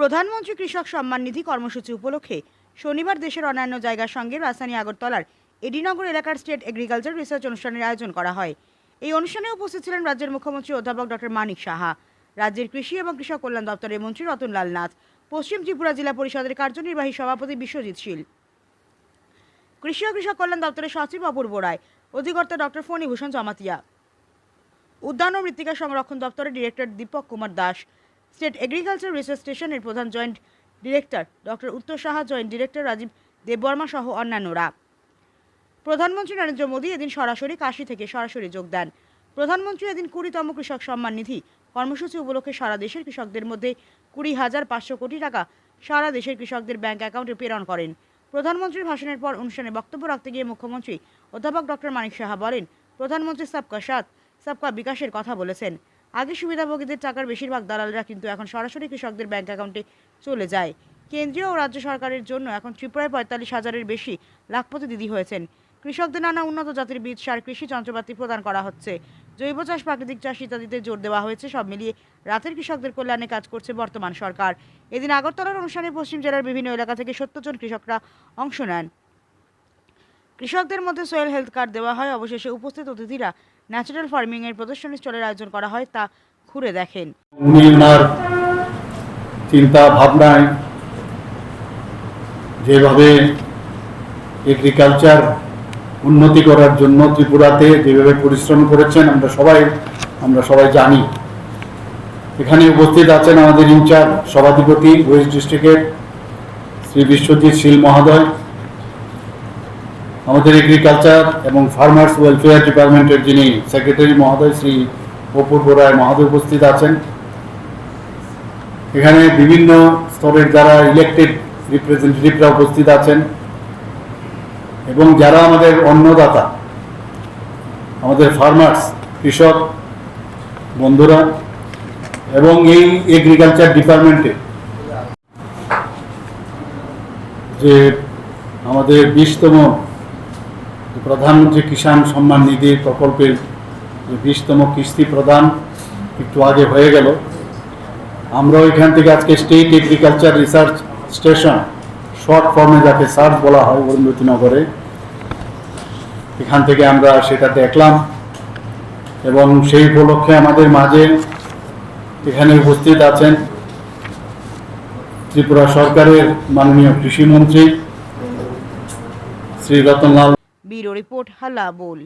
প্রধানমন্ত্রী কৃষক সম্মান নিধি কর্মসূচি উপলক্ষে শনিবার দেশের অন্যান্য জায়গার সঙ্গে রাজধানী আগরতলার এডিনগর এলাকার স্টেট এগ্রিকালচার রিসার্চ অনুষ্ঠানের আয়োজন করা হয়। এই অনুষ্ঠানে উপস্থিত ছিলেন রাজ্যের মুখ্যমন্ত্রী অধ্যাপক ডক্টর মানিক সাহা, রাজ্যের কৃষি এবং কৃষক কল্যাণ দপ্তরের মন্ত্রী রতনলাল নাথ, পশ্চিম ত্রিপুরা জেলা পরিষদের কার্যনির্বাহী সভাপতি বিশ্বজিৎ শীল। কৃষি ও কৃষক কল্যাণ দপ্তরের সচিব অপূর্ব রায়, অধিকর্তা ডক্টর ফণীভূষণ জমাতিয়া উদ্যান ও মৃত্তিকা সংরক্ষণ দপ্তরের director Dipak Kumar Das state agriculture research স্টেশনের প্রধান joint director doctor Uttar Saha, joint director Rajib Debbarma সহ অন্যান্যরা। প্রধানমন্ত্রী নরেন্দ্র মোদী এদিন সরাসরি কাশি থেকে সরাসরি যোগ দেন। প্রধানমন্ত্রী এদিন কুড়িতম কৃষক সম্মান নিধি। কর্মসূচি উপলক্ষে সারা দেশের কৃষকদের মধ্যে কুড়ি হাজার পাঁচশো কোটি টাকা সারা দেশের কৃষকদের ব্যাংক অ্যাকাউন্টে প্রেরণ করেন। প্রধানমন্ত্রীর ভাষণের পর অনুষ্ঠানে বক্তব্য রাখতে গিয়ে মুখ্যমন্ত্রী অধ্যাপক ডক্টর মানিক সাহা বলেন, প্রধানমন্ত্রী সাবকা সাথ, সাবকা বিকাশের কথা বলেছেন। আগে সুবিধাভোগীদের টাকার বেশিরভাগ দালালরা কিন্তু এখন সরাসরি কৃষকদের ব্যাংক অ্যাকাউন্টে চলে যায়। কেন্দ্রীয় ও রাজ্য সরকারের জন্য এখন ত্রিপুরায় পঁয়তাল্লিশ হাজারের বেশি লাখপতি দিদি হয়েছেন। কৃষকদের নানা উন্নত জাতির বীজ, সার, কৃষি যন্ত্রপাতি প্রদান করা হচ্ছে। জৈব চাষ, প্রাকৃতিক চাষ ইত্যাদিতে জোর দেওয়া হয়েছে, সব মিলিয়ে রাতের কৃষকদের কল্যাণে কাজ করছে বর্তমান সরকার। এদিন আগরতলার অনুষ্ঠানে পশ্চিম জেলার বিভিন্ন এলাকা থেকে সত্তর জন কৃষকরা অংশ নেন। কৃষকদের মধ্যে সোয়েল হেলথ কার্ড দেওয়া হয়। অবশেষে উপস্থিত অতিথিরা ন্যাচারাল ফার্মিং এর প্রদর্শনী স্টলের আয়োজন করা হয় তা ঘুরে দেখেন। উনি ওনার চিন্তা, ভাবনায় যেভাবে এগ্রিকালচার উন্নতি করার জন্য ত্রিপুরাতে যেভাবে পরিশ্রম করেছেন, আমরা সবাই আমরা সবাই জানি। এখানে উপস্থিত আছেন আমাদের ইনচার্জ, সভাধিপতি, ওয়েস্ট ডিস্ট্রিক্টের শ্রী বিশ্বজিৎ শীল মহোদয়। আমাদের এগ্রিকালচার এবং ফার্মার্স ওয়েলফেয়ার ডিপার্টমেন্টের যিনি সেক্রেটারি মহোদয়, শ্রী অপূর্ব রায় মহোদয় উপস্থিত আছেন। এখানে বিভিন্ন স্তরের যারা ইলেকটেড রিপ্রেজেন্টেটিভরা উপস্থিত আছেন এবং যারা আমাদের অন্নদাতা, আমাদের ফার্মার্স কৃষক বন্ধুরা এবং এই এগ্রিকালচার ডিপার্টমেন্টে যে আমাদের বিশতম প্রধানমন্ত্রী কিষাণ সম্মান নিধি প্রকল্পের যে বিশতম কিস্তি প্রদান একটু আগে হয়ে গেল। আমরা ওইখান থেকে আজকে state agriculture research station short ফর্মে যাকে সার্চ বলা হয় অরুন্ধতিনগরে, এখান থেকে আমরা সেটা দেখলাম এবং সেই উপলক্ষে আমাদের মাঝে এখানে উপস্থিত আছেন ত্রিপুরা সরকারের মাননীয় কৃষিমন্ত্রী শ্রী রতনলাল ব্যুরো রিপোর্ট হাল্লা বোল